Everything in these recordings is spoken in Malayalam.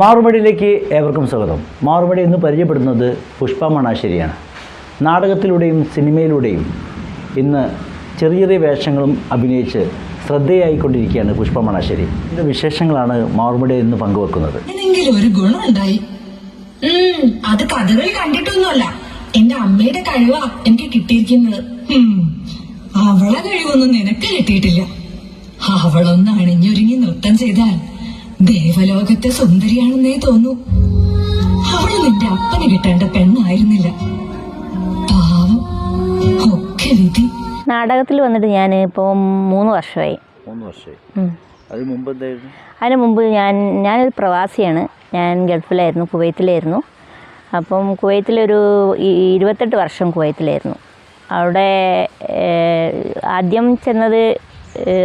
മാറുമടിയിലേക്ക് ഏവർക്കും സ്വാഗതം. മാറുമടി എന്ന് പരിചയപ്പെടുന്നത് പുഷ്പ മണാശ്ശേരിയാണ്. നാടകത്തിലൂടെയും സിനിമയിലൂടെയും ഇന്ന് ചെറിയ ചെറിയ വേഷങ്ങളും അഭിനയിച്ച് ശ്രദ്ധയായിക്കൊണ്ടിരിക്കുകയാണ് പുഷ്പ മണാശ്ശേരി. ഇതിന്റെ വിശേഷങ്ങളാണ് മാറുമടി എന്ന് പങ്കുവെക്കുന്നത്. ഒരു അത് കഥകളിൽ കണ്ടിട്ടൊന്നുമല്ല. എന്റെ അമ്മയുടെ കഴിവാ എനിക്ക് കിട്ടിയിരിക്കുന്നത്. അവളെ കഴിവൊന്നും നിനക്ക് കിട്ടിയിട്ടില്ല. അവളൊന്ന് അണിഞ്ഞൊരുങ്ങി നൃത്തം ചെയ്താൽ ദേവലോകത്തെ സുന്ദരിയാണെന്നേ തോന്നൂ. അവൾ നിന്റെ അപ്പന് കിട്ടേണ്ട പെണ്ണായിരുന്നില്ല. പാവം ഒക്കെ വിധി. നാടകത്തിൽ വന്നിട്ട് ഞാൻ ഇപ്പോൾ മൂന്ന് വർഷമായി. മൂന്ന് വർഷമായി. അതിന് മുമ്പ് എന്തായിരുന്നു? അതിന് മുമ്പ് ഞാൻ ഞാനൊരു പ്രവാസിയാണ്. ഞാൻ ഗൾഫിലായിരുന്നു കുവൈത്തിലായിരുന്നു. അപ്പം കുവൈത്തിലൊരു ഇരുപത്തെട്ട് വർഷം കുവൈത്തിലായിരുന്നു. അവിടെ ആദ്യം ചെന്നത്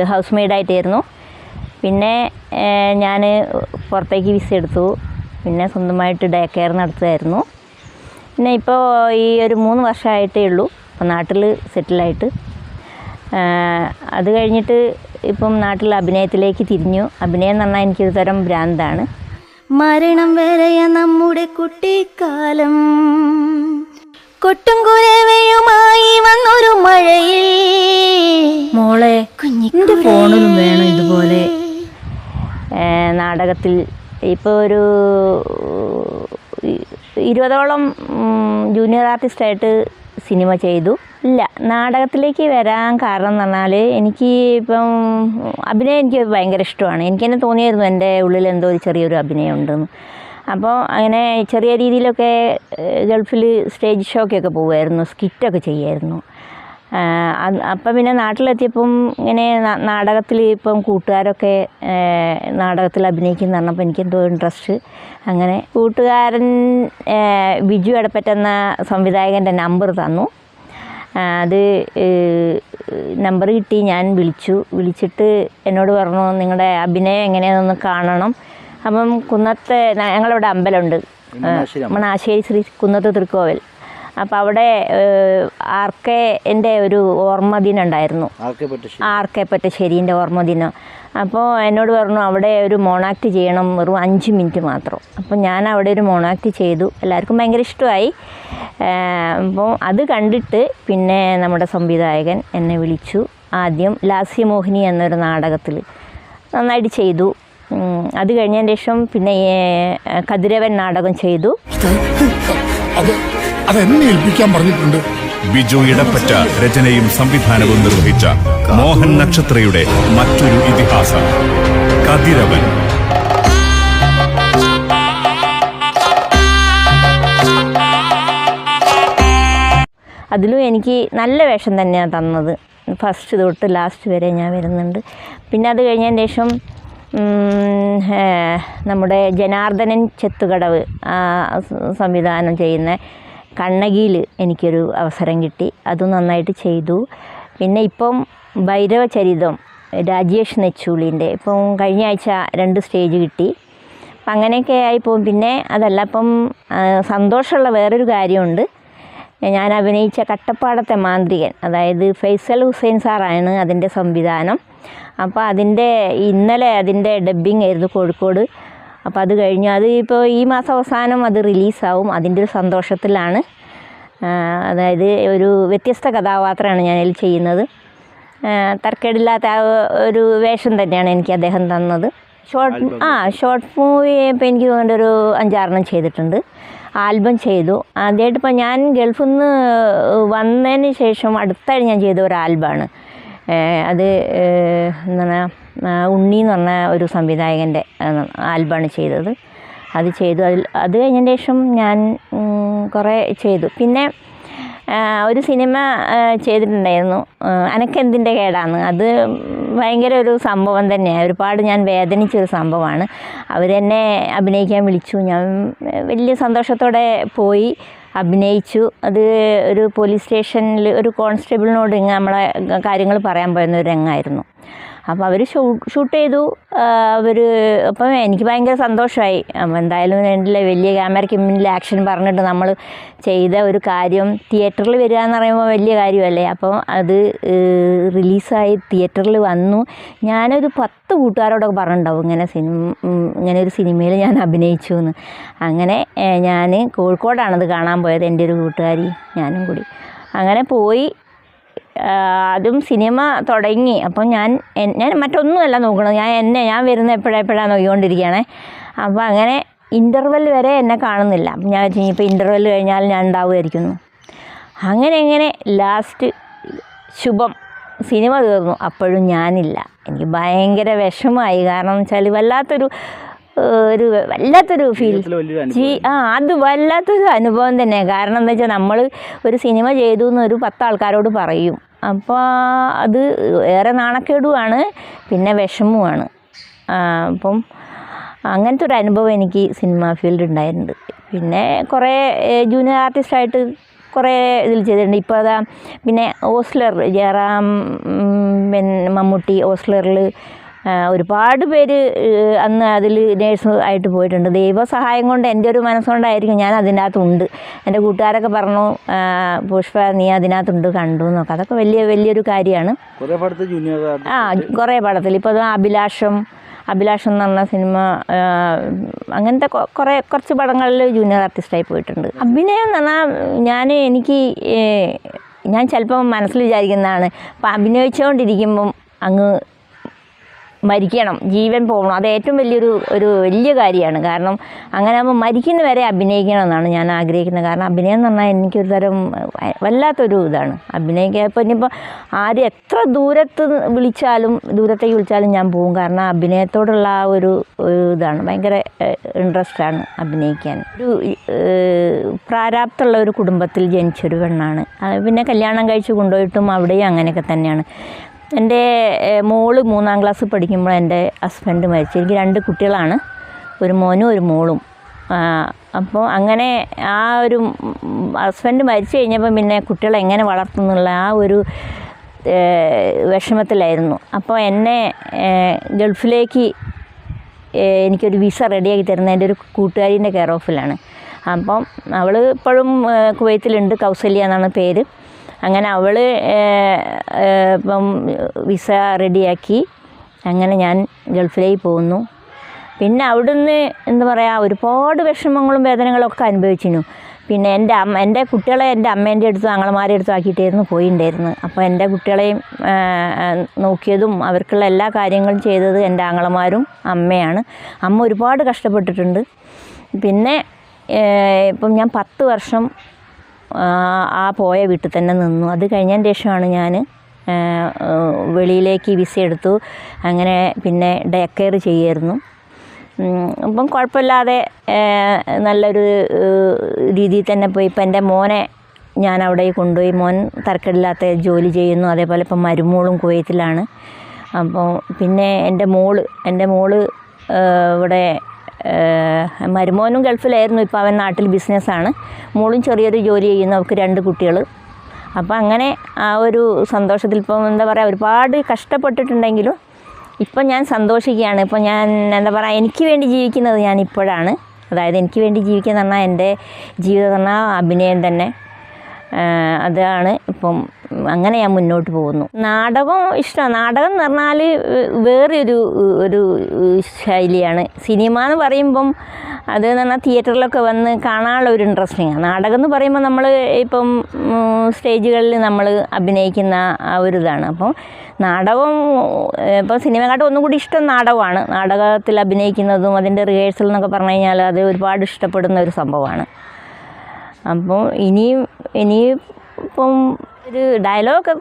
ഹൗസ് മെയ്ഡായിട്ടായിരുന്നു. പിന്നെ ഞാൻ പുറത്തേക്ക് വിസ എടുത്തു. പിന്നെ സ്വന്തമായിട്ട് ഡേ കെയർ നടത്തുമായിരുന്നു പിന്നെ ഇപ്പോൾ ഈ ഒരു മൂന്ന് വർഷമായിട്ടേ ഉള്ളൂ. ഇപ്പോൾ നാട്ടിൽ സെറ്റിലായിട്ട്. അത് കഴിഞ്ഞിട്ട് ഇപ്പം നാട്ടിൽ അഭിനയത്തിലേക്ക് തിരിഞ്ഞു. അഭിനയം എന്ന് പറഞ്ഞാൽ എനിക്കൊരു തരം ഭ്രാന്താണ്. മരണം വരെയ നമ്മുടെ കുട്ടിക്കാലം. കൊട്ടും കുരവയുമായി വന്നൊരു മഴയിൽ. മോളെ കുഞ്ഞിന്റെ ഫോണിലും വേണം ഇതുപോലെ. നാടകത്തിൽ ഇപ്പോൾ ഒരു ഇരുപതോളം ജൂനിയർ ആർട്ടിസ്റ്റായിട്ട് സിനിമ ചെയ്തു. ഇല്ല നാടകത്തിലേക്ക് വരാൻ കാരണം എന്ന് പറഞ്ഞാൽ എനിക്ക് ഇപ്പം അഭിനയം എനിക്ക് ഭയങ്കര ഇഷ്ടമാണ്. എനിക്ക് തന്നെ തോന്നിയായിരുന്നു എന്റെ ഉള്ളിൽ എന്തോ ഒരു ചെറിയൊരു അഭിനയം ഉണ്ടെന്ന്. അപ്പോൾ അങ്ങനെ ചെറിയ രീതിയിലൊക്കെ ഗൾഫിൽ സ്റ്റേജ് ഷോക്കൊക്കെ പോകുമായിരുന്നു സ്കിറ്റൊക്കെ ചെയ്യുമായിരുന്നു അപ്പം പിന്നെ നാട്ടിലെത്തിയപ്പം ഇങ്ങനെ നാടകത്തിൽ ഇപ്പം കൂട്ടുകാരൊക്കെ നാടകത്തിൽ അഭിനയിക്കുന്ന പറഞ്ഞപ്പോൾ എനിക്കെന്തോ ഇൻട്രസ്റ്റ് അങ്ങനെ കൂട്ടുകാരൻ ബിജു എടപ്പറ്റ എന്ന സംവിധായകന്റെ നമ്പർ തന്നു. അത് നമ്പർ കിട്ടി ഞാൻ വിളിച്ചു. വിളിച്ചിട്ട് എന്നോട് പറഞ്ഞു നിങ്ങളുടെ അഭിനയം എങ്ങനെയാണെന്ന് കാണണം. അപ്പം കുന്നത്തെ ഞങ്ങളിവിടെ അമ്പലമുണ്ട്. മണാശ്ശേരി അമ്പലം. മണാശ്ശേരി ശ്രീ കുന്നത്ത് തൃക്കോവിൽ. അപ്പോൾ അവിടെ ആർക്കെ എന്റെ ഒരു ഓർമ്മ ദിനം ഉണ്ടായിരുന്നു ആർക്കെ കെ പറ്റശ്ശേരിന്റെ ഓർമ്മ ദിനം അപ്പോൾ എന്നോട് പറഞ്ഞു അവിടെ ഒരു മോണാക്ട് ചെയ്യണം വെറും അഞ്ച് മിനിറ്റ് മാത്രം. അപ്പോൾ ഞാൻ അവിടെ ഒരു മോണാക്ട് ചെയ്തു. എല്ലാവർക്കും ഭയങ്കര ഇഷ്ടമായി. അപ്പോൾ അത് കണ്ടിട്ട് പിന്നെ നമ്മുടെ സംവിധായകൻ എന്നെ വിളിച്ചു. ആദ്യം ലാസ്യമോഹിനി എന്നൊരു നാടകത്തിൽ നന്നായിട്ട് ചെയ്തു. അത് കഴിഞ്ഞതിന് ശേഷം പിന്നെ കതിരവൻ നാടകം ചെയ്തു. അതെന്നെ ഏൽപ്പിക്കാൻ പറഞ്ഞിട്ടുണ്ട്. ബിജു ഇടപ്പറ്റ രചനയും സംവിധാനവും നിർവഹിച്ച മോഹൻ നക്ഷത്രയുടെ മറ്റൊരു ഇതിഹാസം കതിരവൻ. അതിലും എനിക്ക് നല്ല വേഷം തന്നെയാണ് തന്നത്. ഫസ്റ്റ് തൊട്ട് ലാസ്റ്റ് വരെ ഞാൻ വരുന്നുണ്ട്. പിന്നെ അത് കഴിഞ്ഞതിന് ശേഷം നമ്മുടെ ജനാർദ്ദനൻ ചെത്തുകടവ് സംവിധാനം ചെയ്യുന്ന കണ്ണകിയിൽ എനിക്കൊരു അവസരം കിട്ടി. അതും നന്നായിട്ട് ചെയ്തു. പിന്നെ ഇപ്പം ഭൈരവചരിതം രാജേഷ് നെച്ചൂളിന്റെ ഇപ്പം കഴിഞ്ഞ ആഴ്ച രണ്ട് സ്റ്റേജ് കിട്ടി. അപ്പം അങ്ങനെയൊക്കെ ആയിപ്പോവും. പിന്നെ അതല്ല അപ്പം സന്തോഷമുള്ള വേറൊരു കാര്യമുണ്ട്. ഞാൻ അഭിനയിച്ച കട്ടപ്പാടത്തെ മാന്ത്രികൻ അതായത് ഫൈസൽ ഹുസൈൻ സാറാണ് അതിന്റെ സംവിധാനം. അപ്പോൾ അതിന്റെ ഇന്നലെ അതിന്റെ ഡബ്ബിംഗ് ആയിരുന്നു കോഴിക്കോട്. അപ്പോൾ അത് കഴിഞ്ഞ് അത് ഇപ്പോൾ ഈ മാസം അവസാനം അത് റിലീസാവും. അതിന്റെ ഒരു സന്തോഷത്തിലാണ്. അതായത് ഒരു വ്യത്യസ്ത കഥാപാത്രമാണ് ഞാനതിൽ ചെയ്യുന്നത്. തർക്കേടില്ലാത്ത ആ ഒരു വേഷം തന്നെയാണ് എനിക്ക് അദ്ദേഹം തന്നത്. ഷോർട്ട് ആ ഷോർട്ട് മൂവി ഇപ്പോൾ എനിക്ക് തോന്നുന്നുണ്ട് ഒരു അഞ്ചാറെണ്ണം ചെയ്തിട്ടുണ്ട്. ആൽബം ചെയ്തു. ആദ്യമായിട്ട് ഇപ്പോൾ ഞാൻ ഗൾഫിൽ നിന്ന് വന്നതിന് ശേഷം അടുത്തായിട്ട് ഞാൻ ചെയ്ത ഒരു ആൽബമാണ്. അത് എന്താണ് ഉണ്ണി എന്ന് പറഞ്ഞ ഒരു സംവിധായകന്റെ ആൽബമാണ് ചെയ്തത്. അത് ചെയ്തു. അതിൽ അത് കഴിഞ്ഞതിന് ശേഷം ഞാൻ കുറേ ചെയ്തു. പിന്നെ ഒരു സിനിമ ചെയ്തിട്ടുണ്ടായിരുന്നു. അനക്കെന്തിന്റെ കേടാണ് അത് ഭയങ്കര ഒരു സംഭവം തന്നെയാണ് ഒരുപാട് ഞാൻ വേദനിച്ചൊരു സംഭവമാണ്. അവരെന്നെ അഭിനയിക്കാൻ വിളിച്ചു. ഞാൻ വലിയ സന്തോഷത്തോടെ പോയി അഭിനയിച്ചു. അത് ഒരു പോലീസ് സ്റ്റേഷനിൽ ഒരു കോൺസ്റ്റബിളിനോട് ഇങ്ങനെ നമ്മളെ കാര്യങ്ങൾ പറയാൻ പോയിരുന്ന ഒരു രംഗമായിരുന്നു അപ്പോൾ അവർ ഷൂട്ട് ചെയ്തു. അവർ അപ്പം എനിക്ക് ഭയങ്കര സന്തോഷമായി എന്തായാലും എന്റെ വലിയ ക്യാമറയ്ക്ക് മുന്നിൽ ആക്ഷൻ പറഞ്ഞിട്ട് നമ്മൾ ചെയ്ത ഒരു കാര്യം തിയേറ്ററിൽ വരിക എന്ന് പറയുമ്പോൾ വലിയ കാര്യമല്ലേ? അപ്പോൾ അത് റിലീസായി തിയേറ്ററിൽ വന്നു. ഞാനൊരു പത്ത് കൂട്ടുകാരോടൊക്കെ പറഞ്ഞിട്ടുണ്ടാവും ഇങ്ങനെ സിനിമ ഇങ്ങനെ ഒരു സിനിമയിൽ ഞാൻ അഭിനയിച്ചു എന്ന്. അങ്ങനെ ഞാൻ കോഴിക്കോടാണത് കാണാൻ പോയത് എന്റെ ഒരു കൂട്ടുകാരി ഞാനും കൂടി. അങ്ങനെ പോയി അതും സിനിമ തുടങ്ങി. അപ്പം ഞാൻ ഞാൻ മറ്റൊന്നുമല്ല നോക്കണത് ഞാൻ എന്നെ ഞാൻ വരുന്ന എപ്പോഴെപ്പോഴാണ് നോക്കിക്കൊണ്ടിരിക്കുകയാണേ. അപ്പോൾ അങ്ങനെ ഇന്റർവെൽ വരെ എന്നെ കാണുന്നില്ല. അപ്പം ഞാൻ ഇപ്പോൾ ഇന്റർവെൽ കഴിഞ്ഞാൽ ഞാൻ ഉണ്ടാവുമായിരിക്കുന്നു. അങ്ങനെ എങ്ങനെ ലാസ്റ്റ് ശുഭം സിനിമ തീർന്നു. അപ്പോഴും ഞാനില്ല. എനിക്ക് ഭയങ്കര വിഷമമായി. കാരണം എന്ന് വെച്ചാൽ വല്ലാത്തൊരു ഒരു വല്ലാത്തൊരു ഫീൽ ജീ ആ അത് വല്ലാത്തൊരു അനുഭവം തന്നെ കാരണം എന്താ വെച്ചാൽ നമ്മൾ ഒരു സിനിമ ചെയ്തു എന്ന് ഒരു പത്ത് ആൾക്കാരോട് പറയും. അപ്പോൾ അത് ഏറെ നാണക്കേടുമാണ് പിന്നെ വിഷമവുമാണ്. അപ്പം അങ്ങനത്തെ ഒരു അനുഭവം എനിക്ക് സിനിമ ഫീൽഡ് ഉണ്ടായിട്ടുണ്ട് പിന്നെ കുറേ ജൂനിയർ ആർട്ടിസ്റ്റായിട്ട് കുറേ ഇതിൽ ചെയ്തിട്ടുണ്ട്. ഇപ്പോൾ അതാ പിന്നെ ഓസ്ലർ ജയറാം പിന്നെ മമ്മൂട്ടി ഓസ്ലറിൽ ഒരുപാട് പേര് അന്ന് അതിൽ നേഴ്സ് ആയിട്ട് പോയിട്ടുണ്ട്. ദൈവ സഹായം കൊണ്ട് എന്റെ ഒരു മനസ്സുകൊണ്ടായിരിക്കും ഞാൻ അതിന്റെ അകത്തുണ്ട് എന്റെ കൂട്ടുകാരൊക്കെ പറഞ്ഞു പുഷ്പ നീ അതിനകത്തുണ്ട് കണ്ടു എന്നൊക്കെ. അതൊക്കെ വലിയ വലിയൊരു കാര്യമാണ്. ആ കുറേ പടത്തിൽ. ഇപ്പോൾ അത് അഭിലാഷം അഭിലാഷം എന്ന് പറഞ്ഞ സിനിമ അങ്ങനത്തെ കുറേ കുറച്ച് പടങ്ങളിൽ ജൂനിയർ ആർട്ടിസ്റ്റായി പോയിട്ടുണ്ട്. അഭിനയം എന്ന് പറഞ്ഞാൽ ഞാൻ എനിക്ക് ഞാൻ ചിലപ്പം മനസ്സിൽ വിചാരിക്കുന്നതാണ്. അപ്പം അഭിനയിച്ചുകൊണ്ടിരിക്കുമ്പം അങ്ങ് മരിക്കണം ജീവൻ പോകണം. അത് ഏറ്റവും വലിയൊരു ഒരു വലിയ കാര്യമാണ്. കാരണം അങ്ങനെ ആകുമ്പോൾ മരിക്കുന്ന വരെ അഭിനയിക്കണം എന്നാണ് ഞാൻ ആഗ്രഹിക്കുന്നത്. കാരണം അഭിനയം എന്ന് പറഞ്ഞാൽ എനിക്കൊരു തരം വല്ലാത്തൊരു ഇതാണ്. അഭിനയിക്കുക ഇപ്പോൾ ഇനിയിപ്പോൾ ആര് എത്ര ദൂരത്ത് വിളിച്ചാലും ദൂരത്തേക്ക് വിളിച്ചാലും ഞാൻ പോകും. കാരണം അഭിനയത്തോടുള്ള ആ ഒരു ഇതാണ്. ഭയങ്കര ഇൻട്രസ്റ്റാണ് അഭിനയിക്കാൻ. ഒരു പ്രാരാബ്ദമുള്ള ഒരു കുടുംബത്തിൽ ജനിച്ചൊരു പെണ്ണാണ്. പിന്നെ കല്യാണം കഴിച്ച് കൊണ്ടുപോയിട്ടും അവിടെയും അങ്ങനെയൊക്കെ തന്നെയാണ്. എന്റെ മോൾ മൂന്നാം ക്ലാസ് പഠിക്കുമ്പോൾ എന്റെ ഹസ്ബൻഡ് മരിച്ചു. എനിക്ക് രണ്ട് കുട്ടികളാണ്. ഒരു മോനും ഒരു മോളും. അപ്പോൾ അങ്ങനെ ആ ഒരു ഹസ്ബൻഡ് മരിച്ചു കഴിഞ്ഞപ്പോൾ പിന്നെ കുട്ടികളെ എങ്ങനെ വളർത്തുന്നുള്ള ആ ഒരു വിഷമത്തിലായിരുന്നു. അപ്പോൾ എന്നെ ഗൾഫിലേക്ക് എനിക്കൊരു വിസ റെഡിയാക്കി തരുന്ന എന്റെ ഒരു കൂട്ടുകാരീന്റെ കെയർ ഓഫിലാണ് അപ്പം അവൾ ഇപ്പോഴും കുവൈത്തിലുണ്ട്. കൗസല്യ എന്നാണ് പേര്. അങ്ങനെ അവൾ ഇപ്പം വിസ റെഡിയാക്കി. അങ്ങനെ ഞാൻ ഗൾഫിലേക്ക് പോകുന്നു. പിന്നെ അവിടുന്ന് എന്താ പറയുക ഒരുപാട് വിഷമങ്ങളും വേദനകളൊക്കെ അനുഭവിച്ചിരുന്നു. പിന്നെ എന്റെ അമ്മ എന്റെ കുട്ടികളെ എന്റെ അമ്മേന്റെ അടുത്തും അങ്ങളമാരുടെ അടുത്തും ആക്കിയിട്ടായിരുന്നു പോയിണ്ടായിരുന്നു അപ്പോൾ എന്റെ കുട്ടികളെയും നോക്കിയതും അവർക്കുള്ള എല്ലാ കാര്യങ്ങളും ചെയ്തത് എന്റെ ആങ്ങളമാരും അമ്മയാണ്. അമ്മ ഒരുപാട് കഷ്ടപ്പെട്ടിട്ടുണ്ട്. പിന്നെ ഇപ്പം ഞാൻ പത്ത് വർഷം ആ, പോയ വീട്ടിൽ തന്നെ നിന്നു. അത് കഴിഞ്ഞതിന് ശേഷമാണ് ഞാൻ വെളിയിലേക്ക് വിസ എടുത്തു. അങ്ങനെ പിന്നെ ഡേ കെയർ ചെയ്യായിരുന്നു അപ്പം കുഴപ്പമില്ലാതെ നല്ലൊരു രീതിയിൽ തന്നെ പോയി. ഇപ്പം എന്റെ മോനെ ഞാൻ അവിടെ കൊണ്ടുപോയി. മോൻ തരക്കേടില്ലാത്ത ജോലി ചെയ്യുന്നു. അതേപോലെ ഇപ്പം മരുമോളും കുവൈത്തിലാണ് അപ്പോൾ പിന്നെ എന്റെ മോൾ എന്റെ മോൾ ഇവിടെ മരുമോനും ഗൾഫിലായിരുന്നു. ഇപ്പോൾ അവൻ നാട്ടിൽ ബിസിനസ്സാണ് മോളും ചെറിയൊരു ജോലി ചെയ്യുന്നു. അവർക്ക് രണ്ട് കുട്ടികൾ അപ്പോൾ അങ്ങനെ ആ ഒരു സന്തോഷത്തിൽ ഇപ്പം എന്താ പറയുക ഒരുപാട് കഷ്ടപ്പെട്ടിട്ടുണ്ടെങ്കിലും ഇപ്പം ഞാൻ സന്തോഷിക്കുകയാണ്. ഇപ്പം ഞാൻ എന്താ പറയുക എനിക്ക് വേണ്ടി ജീവിക്കുന്നത് ഞാൻ ഇപ്പോഴാണ്. അതായത് എനിക്ക് വേണ്ടി ജീവിക്കുക എന്റെ ജീവിതം എന്ന് പറഞ്ഞാൽ അഭിനയം തന്നെ. അതാണ് ഇപ്പം അങ്ങനെ ഞാൻ മുന്നോട്ട് പോകുന്നു. നാടകം ഇഷ്ടമാണ് നാടകം എന്ന് പറഞ്ഞാൽ വേറെ ഒരു ഒരു ശൈലിയാണ്. സിനിമ എന്ന് പറയുമ്പം അത് എന്ന് പറഞ്ഞാൽ തിയേറ്ററിലൊക്കെ വന്ന് കാണാനുള്ള ഒരു ഇൻട്രസ്റ്റിങ് നാടകം എന്ന് പറയുമ്പോൾ നമ്മൾ ഇപ്പം സ്റ്റേജുകളിൽ നമ്മൾ അഭിനയിക്കുന്ന ആ ഒരു ഇതാണ്. അപ്പം നാടകം ഇപ്പം സിനിമയെക്കാട്ടും ഒന്നും കൂടി ഇഷ്ടം നാടകമാണ്. നാടകത്തിൽ അഭിനയിക്കുന്നതും അതിന്റെ റിഹേഴ്സൽ എന്നൊക്കെ പറഞ്ഞു കഴിഞ്ഞാൽ അത് ഒരുപാട് ഇഷ്ടപ്പെടുന്ന ഒരു സംഭവമാണ്. അപ്പോൾ ഇനിയും ഇനിയും ഇപ്പം ഒരു ഡയലോഗ്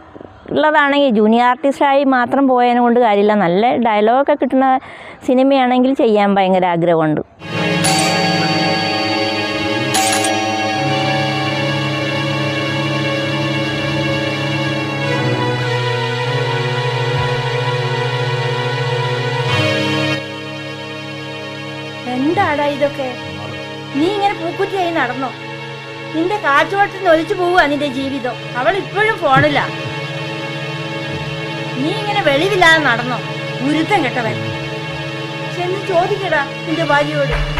ഉള്ളതാണെങ്കിൽ ജൂനിയർ ആർട്ടിസ്റ്റായി മാത്രം പോയതിനെ കൊണ്ട് കാര്യമില്ല. നല്ല ഡയലോഗൊക്കെ കിട്ടുന്ന സിനിമയാണെങ്കിൽ ചെയ്യാൻ ഭയങ്കര ആഗ്രഹമുണ്ട്. എന്താടാ ഇതൊക്കെ? നീ ഇങ്ങനെ പൂക്കുറ്റിയായി നടന്നോ? നിന്റെ കാറ്റുവട്ടത്തിന് ഒലിച്ചു പോവുക നിന്റെ ജീവിതം. അവൾ ഇപ്പോഴും ഫോണില്ല നീ ഇങ്ങനെ വെളിവില്ലാതെ നടന്നോ? ഗുരുത്തം കെട്ടവൻ. ചെന്ന് ചോദിക്കടാ നിന്റെ ഭാര്യയോട്.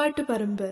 மூவாட்டு பரம்பு.